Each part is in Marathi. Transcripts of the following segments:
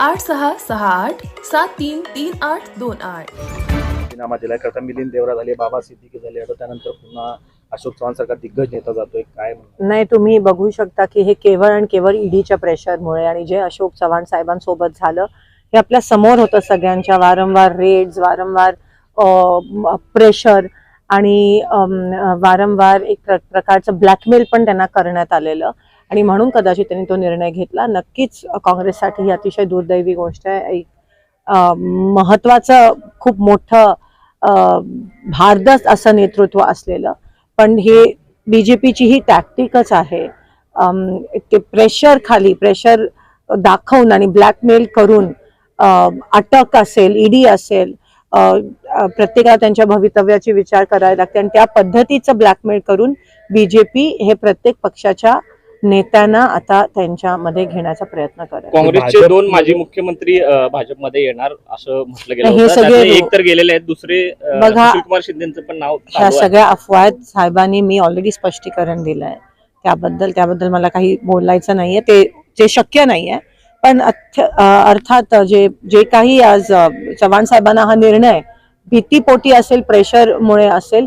आठ सहा सहा आठ सात तीन तीन आठ दोन आठ. दिलाय. प्रथम मिलिंद देवरा झाले बाबा सिद्दीकी झाले. आता त्यानंतर पुन्हा अशोक चव्हाण सारखा दिग्गज नेता जातोय. काय? नाही तुम्ही बघू शकता की हे केवळ आणि केवळ ईडीच्या प्रेशरमुळे आणि जे अशोक चव्हाण साहेबांसोबत झालं हे आपल्यासमोर होतं सगळ्यांच्या. वारंवार रेड्स वारंवार प्रेशर आणि वारंवार एक प्र- प्रकारचं ब्लॅकमेल पण त्यांना करण्यात आलेलं. आणि म्हणून कदाचित त्यांनी तो निर्णय घेतला. नक्कीच काँग्रेससाठी ही अतिशय दुर्दैवी गोष्ट आहे. एक महत्वाचं खूप मोठं भारदस्त असं नेतृत्व असलेलं. पण हे बीजेपीची ही टॅक्टिकच आहे ते प्रेशर खाली प्रेशर दाखवून आणि ब्लॅकमेल करून अटक असेल ईडी असेल प्रत्येकाला त्यांच्या भवितव्याची विचार करायला लागते आणि त्या पद्धतीचं ब्लॅकमेल करून बीजेपी हे प्रत्येक पक्षाच्या नेत्यांना आता त्यांच्यामध्ये घेण्याचा प्रयत्न करत काँग्रेसचे दोन माजी मुख्यमंत्री भाजपमध्ये येणार असं म्हटलं गेलं हे होतं. सगळे एक तर गेलेले आहेत दुसरे बघा, सुशीलकुमार शिंदेचं पण नाव ह्या. सगळ्या अफवा आहेत साहेबांनी मी ऑलरेडी स्पष्टीकरण दिलंय. त्याबद्दल त्याबद्दल मला काही बोलायचं नाहीये. ते ते शक्य नाहीये. पण अर्थात जे जे काही आज चव्हाण साहेबांना हा निर्णय भीतीपोटी असेल प्रेशरमुळे असेल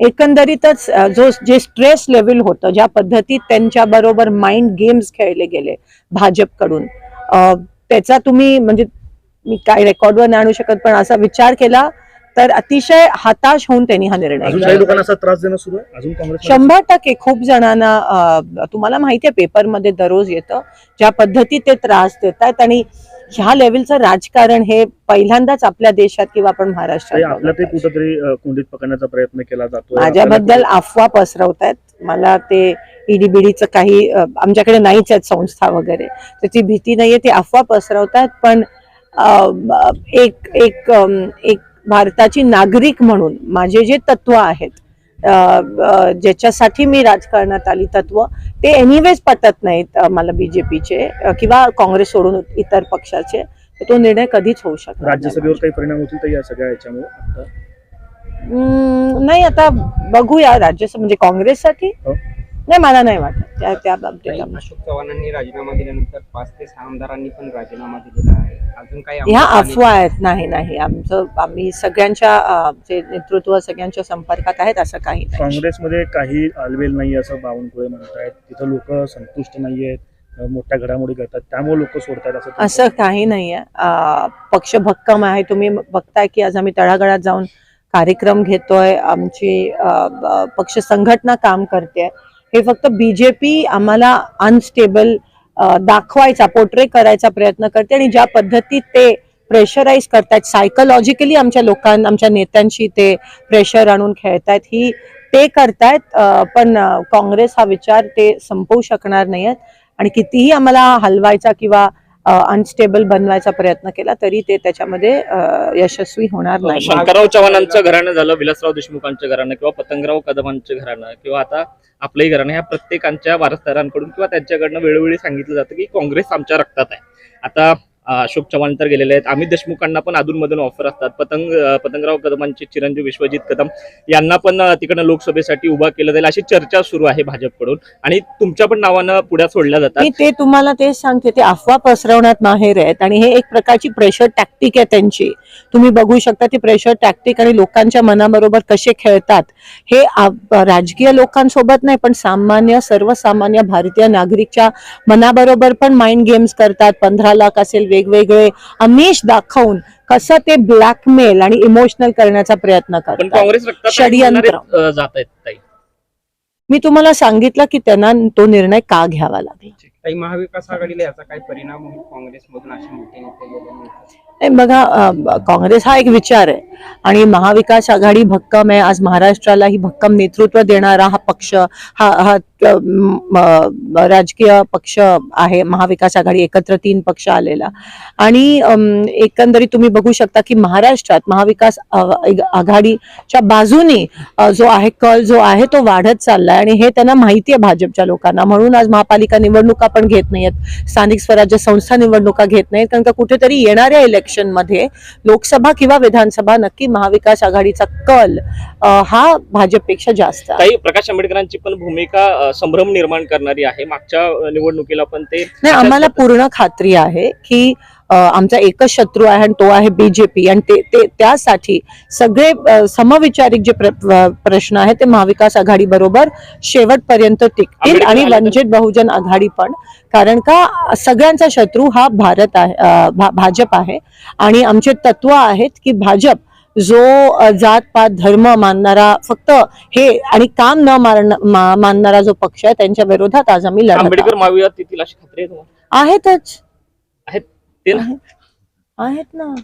एकंदरीतच जो जे स्ट्रेस लेवल होतं ज्या पद्धतीत त्यांच्या बरोबर माइंड गेम्स खेळले गेले भाजपकडून त्याचा तुम्ही म्हणजे मी काय रेकॉर्डवर नाही आणू शकत पण असा विचार केला तर अतिशय हताश होऊन त्यांनी हा निर्णय शंभर टक्के खूप जणांना तुम्हाला माहिती आहे पेपरमध्ये दररोज येतं ज्या पद्धतीत ते त्रास देत आहेत आणि ह्या लेवलचं राजकारण हे पहिल्यांदाच आपल्या देशात किंवा आपण महाराष्ट्रात ते. कुठंतरी कोंडीत पकडण्याचा प्रयत्न केला जातो माझ्याबद्दल अफवा पसरवतायत. मला ते ईडी बीडीचं काही आमच्याकडे नाहीच आहेत संस्था वगैरे. त्याची भीती नाहीये ते अफवा पसरवतात पण एक एक भारताची नागरिक म्हणून माझे जे तत्व आहेत ज्याच्यासाठी मी राजकारणात आली तत्व ते एनिवेज पटत नाहीत मला बीजेपीचे किंवा काँग्रेस सोडून इतर पक्षाचे. तो निर्णय कधीच होऊ शकतो राज्यसभेवर काही परिणाम होतील या सगळ्या याच्यामुळे नाही आता बघूया राज्यसभा म्हणजे काँग्रेससाठी? हो. नाही मला नाही वाटत. त्या त्या बाबतीत आम्ही- अशोक चव्हाणांनी राजीनामा दिल्यानंतर पाच ते सहा आमदारांनी पण राजीनामा दिलेला आहे. अजून काही ह्या अफवा आहेत. नाही नाही. आमचं आम्ही सगळ्यांच्या अं, जे नेतृत्व सगळ्यांच्या संपर्कात आहेत असं काही नाही. काँग्रेसमध्ये काही आलवेल नाही असं बावनकुळे म्हणतायत तिथं लोक संतुष्ट नाहीयेत अं, मोठ्या घडामोडी करतात. त्यामुळे लोक सोडतात असं ते असं काही नाहीये अं, पक्ष भक्कम आहे. तुम्ही बघताय की आज आम्ही तळागाळात जाऊन कार्यक्रम घेतोय. आमची अं, ब- पक्ष संघटना काम करते. हे फक्त बीजेपी आम्हाला अनस्टेबल दाखवायचा पोर्ट्रे करायचा प्रयत्न करते आणि ज्या पद्धतीत ते प्रेशराईज करतायत सायकोलॉजिकली आमच्या लोकांना आमच्या नेत्यांशी ते प्रेशर आणून खेळतायत ही ते करतायत पण काँग्रेस हा विचार ते संपवू शकणार नाहीयेत. आणि कितीही आम्हाला हलवायचा किंवा अनस्टेबल बनवायचा प्रयत्न केला तरी ते त्याच्यामध्ये यशस्वी होणार नाही. शंकरराव चव्हाणांचं घराणं झालं विलासराव देशमुखांचं घराणं किंवा पतंगराव कदमांचं घराणं किंवा आता आपलंही घराणं ह्या प्रत्येकांच्या वारसदारांकडून किंवा त्यांच्याकडनं वेळोवेळी सांगितलं जातं की काँग्रेस आमच्या रक्तात आहे. आता अशोक चव्हाण तर गेलेले आहेत. अमित देशमुखांना पण अधूनमधून ऑफर असतात. पतंग पतंगराव कदमांचे चिरंजीव विश्वजित कदम यांना पण तिकडनं लोकसभेसाठी उभा केलं जाईल अशी चर्चा सुरू आहे भाजपकडून. आणि तुमच्या पण नावानं पुढ्यात सोडल्या जातात. ते तुम्हाला तेच सांगते. ते अफवा पसरवण्यात माहेर आहेत. आणि हे एक प्रकारची प्रेशर टॅक्टिक आहे त्यांची. तुम्ही बघू शकता ती प्रेशर टॅक्टिक आणि लोकांच्या मनाबरोबर कसे खेळतात. हे राजकीय लोकांसोबत नाही पण सामान्य सर्वसामान्य भारतीय नागरिकच्या मनाबरोबर पण माइंड गेम्स करतात. पंधरा लाख असेल वेगवेगळे आमिष दाखवून कसं ते ब्लॅकमेल आणि इमोशनल करण्याचा प्रयत्न करतात. षडयंत्र. जात आहेत मी तुम्हाला सांगितलं की त्यांना तो निर्णय का घ्यावा लागला? काही महाविकास आघाडीला याचा काय परिणाम होईल? काँग्रेसमधून असे मोठे नेते गेल्यानंतर नाही बघा काँग्रेस हा एक विचार आहे. आणि महाविकास आघाडी भक्कम आहे. आज महाराष्ट्राला ही भक्कम नेतृत्व देणारा हा पक्ष हा हा राजकीय पक्ष आहे महाविकास आघाडी एकत्र तीन पक्ष आलेला. आणि एकंदरीत तुम्ही बघू शकता की महाराष्ट्रात महाविकास आघाडीच्या बाजूने जो आहे कल जो आहे तो वाढत चाललाय. आणि हे त्यांना माहिती आहे भाजपच्या लोकांना. म्हणून आज महापालिका निवडणुका पण घेत नाहीयेत. स्थानिक स्वराज्य संस्था निवडणुका घेत नाहीत कारण का कुठेतरी येणाऱ्या इलेक्शनमध्ये लोकसभा किंवा विधानसभा नक्की महाविकास आघाडीचा कल हा भाजपपेक्षा जास्त काही प्रकाश आंबेडकरांची पण भूमिका संभ्रम निर्माण करणारी आहे. मागच्या निवडणुकीला पण ते नाही आम्हाला पूर्ण खात्री आहे की आमचा एकच शत्रू आहे आणि तो आहे बीजेपी आणि ते ते त्यासाठी सगळे समविचारिक जे प्र- प्र- प्रश्न आहेत ते महाविकास आघाडी बरोबर शेवटपर्यंत टिकतील आणि वंचित बहुजन आघाडी पण. कारण का सगळ्यांचा शत्रू हा भारत आहे भाजप आहे. आणि आमचे तत्व आहेत की भाजप जो जात पात धर्म मानणारा फक्त हे आणि काम न मा- मानणारा जो पक्ष आहे त्यांच्या विरोधात आज आम्ही लढत आंबेडकर. महाविवाद येतील अशी खात्री आहेतच आहेत. ते आहेत ना.